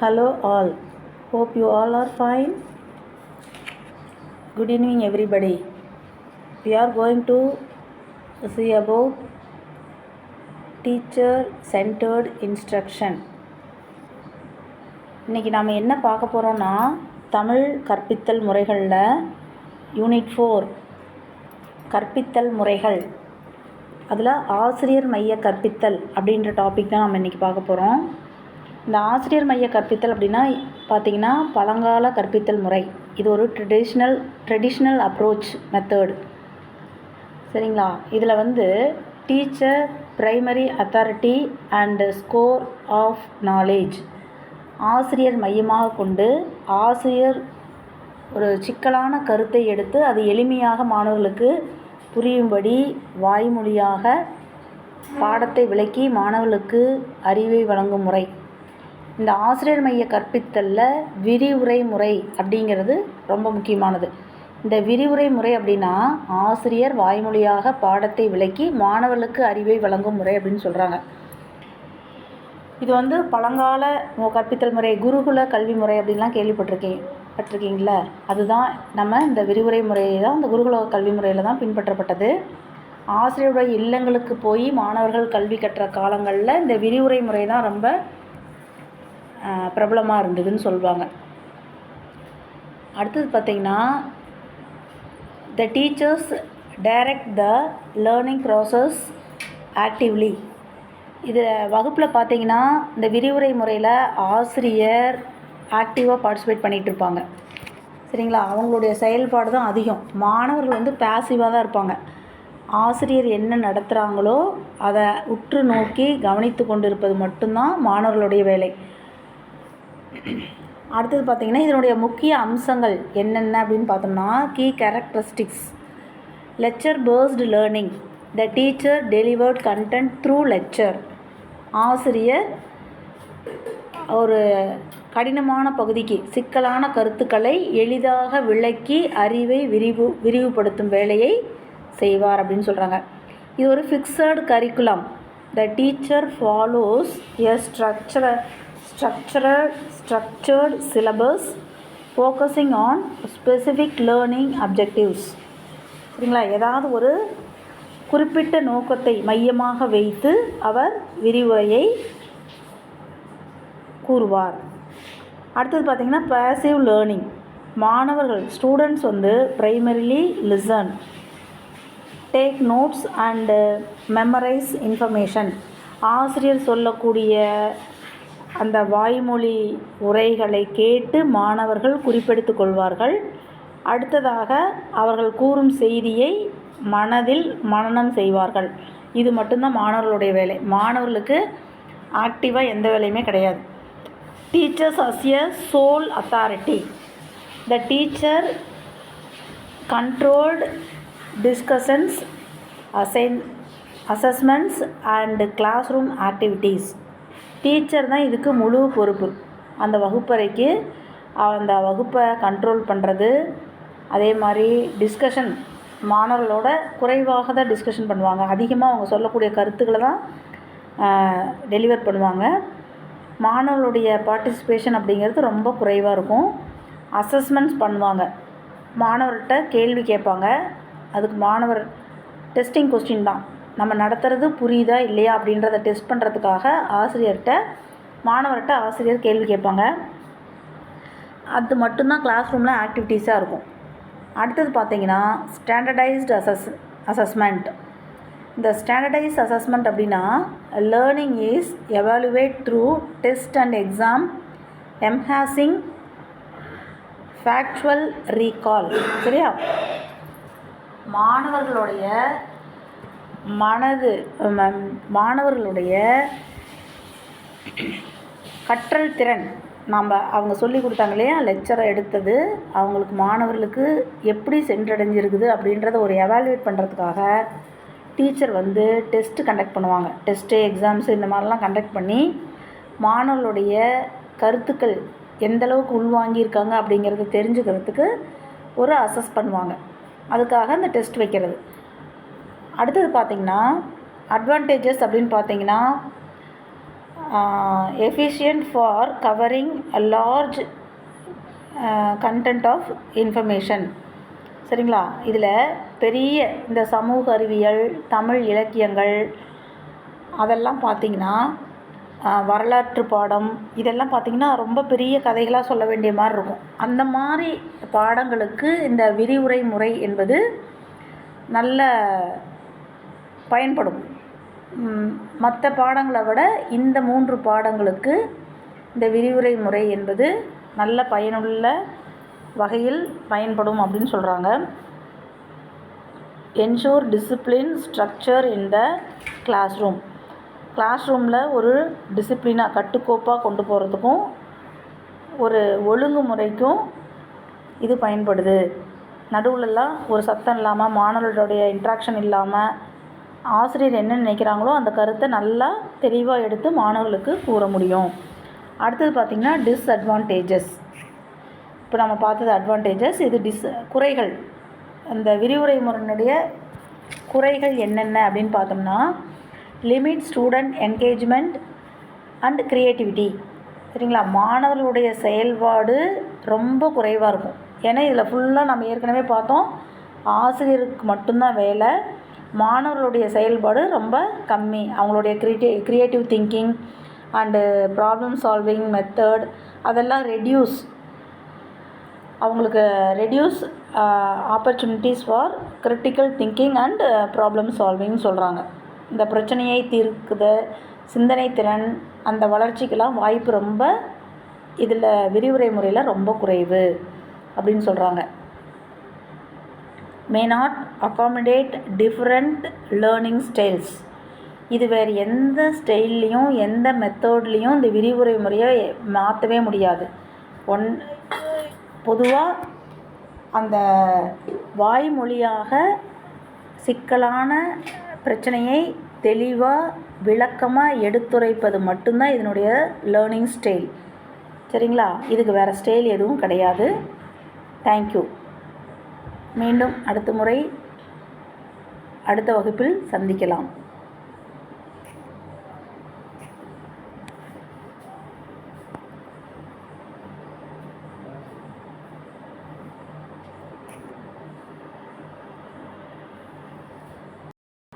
Hello all hope you all are fine good evening everybody we are going to see about teacher centred instruction இன்றைக்கி நாம் என்ன பார்க்க போகிறோன்னா தமிழ் கற்பித்தல் முறைகளில் யூனிட் ஃபோர் கற்பித்தல் முறைகள். அதில் ஆசிரியர் மைய கற்பித்தல் அப்படின்ற டாபிக் தான் நம்ம இன்றைக்கி பார்க்க போகிறோம் இந்த ஆசிரியர் மைய கற்பித்தல் அப்படின்னா பார்த்திங்கன்னா பழங்கால கற்பித்தல் முறை. இது ஒரு ட்ரெடிஷ்னல் ட்ரெடிஷ்னல் அப்ரோச் மெத்தட் சரிங்களா? இதில் வந்து டீச்சர் ப்ரைமரி அத்தாரிட்டி அண்டு ஸ்கோர் ஆஃப் நாலேஜ் ஆசிரியர் மையமாக கொண்டு ஆசிரியர் ஒரு சிக்கலான கருத்தை எடுத்து அது எளிமையாக மாணவர்களுக்கு புரியும்படி வாய்மொழியாக பாடத்தை விளக்கி மாணவர்களுக்கு அறிவை வழங்கும் முறை. இந்த ஆசிரியர் மைய கற்பித்தலில் விரிவுரை முறை அப்படிங்கிறது ரொம்ப முக்கியமானது. இந்த விரிவுரை முறை அப்படின்னா ஆசிரியர் வாய்மொழியாக பாடத்தை விளக்கி மாணவர்களுக்கு அறிவை வழங்கும் முறை அப்படின்னு சொல்கிறாங்க இது வந்து பழங்கால கற்பித்தல் முறை குருகுல கல்வி முறை அப்படின்லாம் கேள்விப்பட்டிருக்கேன் பட்டிருக்கீங்களா அதுதான் நம்ம இந்த விரிவுரை முறையை தான் இந்த குருகுல கல்வி முறையில் தான் பின்பற்றப்பட்டது. ஆசிரியருடைய இல்லங்களுக்கு போய் மாணவர்கள் கல்வி கற்ற காலங்களில் இந்த விரிவுரை முறை தான் ரொம்ப பிரபலமாக இருந்ததுன்னு சொல்லுவாங்க அடுத்தது பார்த்திங்கன்னா the teachers direct the learning process actively இது வகுப்பில் பார்த்தீங்கன்னா இந்த விரிவுரை முறையில் ஆசிரியர் ஆக்டிவாக பார்ட்டிசிபேட் பண்ணிகிட்ருப்பாங்க சரிங்களா? அவங்களுடைய செயல்பாடு தான் அதிகம். மாணவர்கள் வந்து பேசிவாக தான் இருப்பாங்க. ஆசிரியர் என்ன நடத்துகிறாங்களோ அதை உற்று நோக்கி கவனித்து கொண்டு இருப்பது மட்டும்தான் மாணவர்களுடைய வேலை. அடுத்தது பார்த்திங்கன்னா இதனுடைய முக்கிய அம்சங்கள் என்னென்ன அப்படின்னு பார்த்தோம்னா key characteristics lecture based learning the teacher delivered content through lecture ஆசிரியர் ஒரு கடினமான பகுதிக்கு சிக்கலான கருத்துக்களை எளிதாக விளக்கி அறிவை விரிவு விரிவுபடுத்தும் வேலையை செய்வார் அப்படின்னு சொல்கிறாங்க இது ஒரு fixed curriculum the teacher follows a structure structured structured syllabus focusing on specific learning objectives சரிங்களா? ஏதாவது ஒரு குறிப்பிட்ட நோக்கத்தை மையமாக வைத்து அவர் விரிவுரையை கூறுவார். அடுத்தது பார்த்திங்கன்னா பேசிவ் லேர்னிங் மாணவர்கள் ஸ்டூடெண்ட்ஸ் வந்து primarily listen take notes and memorise information ஆசிரியர் சொல்லக்கூடிய அந்த வாய்மொழி உரைகளை கேட்டு மாணவர்கள் குறிப்பெடுத்து கொள்வார்கள். அடுத்ததாக அவர்கள் கூறும் செய்தியை மனதில் மனனம் செய்வார்கள். இது மட்டும்தான் மாணவர்களுடைய வேலை. மாணவர்களுக்கு ஆக்டிவாக எந்த வேலையுமே கிடையாது. Teachers as a sole authority. The teacher controlled discussions assign assessments and class room activities. Teacher தான் இதுக்கு முழு பொறுப்பு. அந்த வகுப்பறைக்கு அந்த வகுப்பை கண்ட்ரோல் பண்ணுறது அதே மாதிரி டிஸ்கஷன் மாணவர்களோட குறைவாக தான் டிஸ்கஷன் பண்ணுவாங்க. அதிகமாக அவங்க சொல்லக்கூடிய கருத்துக்களை தான் டெலிவர் பண்ணுவாங்க. மாணவர்களுடைய பார்ட்டிசிபேஷன் அப்படிங்கிறது ரொம்ப குறைவாக இருக்கும். அசஸ்மெண்ட்ஸ் பண்ணுவாங்க. மாணவர்கிட்ட கேள்வி கேட்பாங்க. அதுக்கு மாணவர் டெஸ்டிங் கொஸ்டின் தான். நம்ம நடத்துகிறது புரியுதா இல்லையா அப்படின்றத டெஸ்ட் பண்ணுறதுக்காக ஆசிரியர்கிட்ட மாணவர்கிட்ட ஆசிரியர் கேள்வி கேட்பாங்க. அது மட்டும்தான் கிளாஸ் ரூமில் ஆக்டிவிட்டீஸாக இருக்கும். அடுத்தது பார்த்தீங்கன்னா ஸ்டாண்டர்டைஸ்டு அசஸ் அசஸ்மெண்ட் இந்த ஸ்டாண்டர்டைஸ் அசஸ்மெண்ட் அப்படின்னா learning is evaluate through test and exam emphasising factual recall சரியா? மாணவர்களுடைய மனது மாணவர்களுடைய கற்றல் திறன். நம்ம அவங்க சொல்லி கொடுத்தாங்க இல்லையா? லெக்சரை எடுத்தது அவங்களுக்கு மாணவர்களுக்கு எப்படி சென்றடைஞ்சிருக்குது அப்படின்றத ஒரு எவாலுவேட் பண்ணுறதுக்காக டீச்சர் வந்து டெஸ்ட்டு கண்டக்ட் பண்ணுவாங்க. டெஸ்ட்டு எக்ஸாம்ஸு இந்த மாதிரிலாம் கண்டக்ட் பண்ணி மாணவர்களுடைய கருத்துக்கள் எந்தளவுக்கு உள்வாங்கியிருக்காங்க அப்படிங்கிறத தெரிஞ்சுக்கிறதுக்கு ஒரு அசஸ் பண்ணுவாங்க. அதுக்காக அந்த டெஸ்ட் வைக்கிறது. அடுத்தது பார்த்திங்கன்னா அட்வான்டேஜஸ் அப்படின்னு பார்த்தீங்கன்னா efficient for covering a large content of information சரிங்களா? இதில் பெரிய இந்த சமூக அறிவியல் தமிழ் இலக்கியங்கள் அதெல்லாம் பார்த்திங்கன்னா வரலாற்று பாடம் இதெல்லாம் பார்த்திங்கன்னா ரொம்ப பெரிய கதைகளாக சொல்ல வேண்டிய மாதிரி இருக்கும். அந்த மாதிரி பாடங்களுக்கு இந்த விரிவுரை முறை என்பது நல்ல பயன்படும். மற்ற பாடங்களை விட இந்த மூன்று பாடங்களுக்கு இந்த விரிவுரை முறை என்பது நல்ல பயனுள்ள வகையில் பயன்படும் அப்படின்னு சொல்கிறாங்க ensure discipline structure in the class room class ரூமில் ஒரு டிசிப்ளினாக கட்டுக்கோப்பாக கொண்டு போகிறதுக்கும் ஒரு ஒழுங்குமுறைக்கும் இது பயன்படுது. நடுவுலலாம் ஒரு சத்தம் இல்லாமல் மாணவர்களுடைய இன்ட்ராக்ஷன் இல்லாமல் ஆசிரியர் என்ன நினைக்கிறாங்களோ அந்த கருத்தை நல்லா தெளிவாக எடுத்து மாணவர்களுக்கு கூற முடியும். அடுத்தது பார்த்திங்கன்னா டிஸ்அட்வான்டேஜஸ் இப்போ நம்ம பார்த்தது அட்வான்டேஜஸ் இது டிஸ் குறைகள். அந்த விரிவுரை முறையினுடைய குறைகள் என்னென்ன அப்படின்னு பார்த்தோம்னா limit student engagement and creativity சரிங்களா? மாணவர்களுடைய செயல்பாடு ரொம்ப குறைவாக இருக்கும். ஏன்னா இதில் ஃபுல்லாக நம்ம ஏற்கனவே பார்த்தோம் ஆசிரியருக்கு மட்டும்தான் வேலை மாணவர்களுடைய செயல்பாடு ரொம்ப கம்மி. அவங்களுடைய க்ரியேட்டி creative thinking and problem solving method அதெல்லாம் ரெடியூஸ் அவங்களுக்கு reduce opportunities for critical thinking and problem சால்விங்னு சொல்கிறாங்க இந்த பிரச்சனையை தீர்க்குத சிந்தனை திறன் அந்த வளர்ச்சிக்கெல்லாம் வாய்ப்பு ரொம்ப இதில் விரிவுரை முறையில் ரொம்ப குறைவு அப்படின்னு சொல்கிறாங்க may not accommodate different learning styles இது வேறு எந்த ஸ்டைல்லையும் எந்த மெத்தட்லேயும் இந்த விரிவுரை முறையை மாற்றவே முடியாது. ஒன் பொதுவாக அந்த வாய்மொழியாக சிக்கலான பிரச்சனையை தெளிவாக விளக்கமாக எடுத்துரைப்பது மட்டும்தான் இதனுடைய லேர்னிங் ஸ்டைல் சரிங்களா? இதுக்கு வேறு ஸ்டைல் எதுவும் கிடையாது. தேங்க்யூ மீண்டும் அடுத்த முறை அடுத்த வகுப்பில் சந்திக்கலாம்.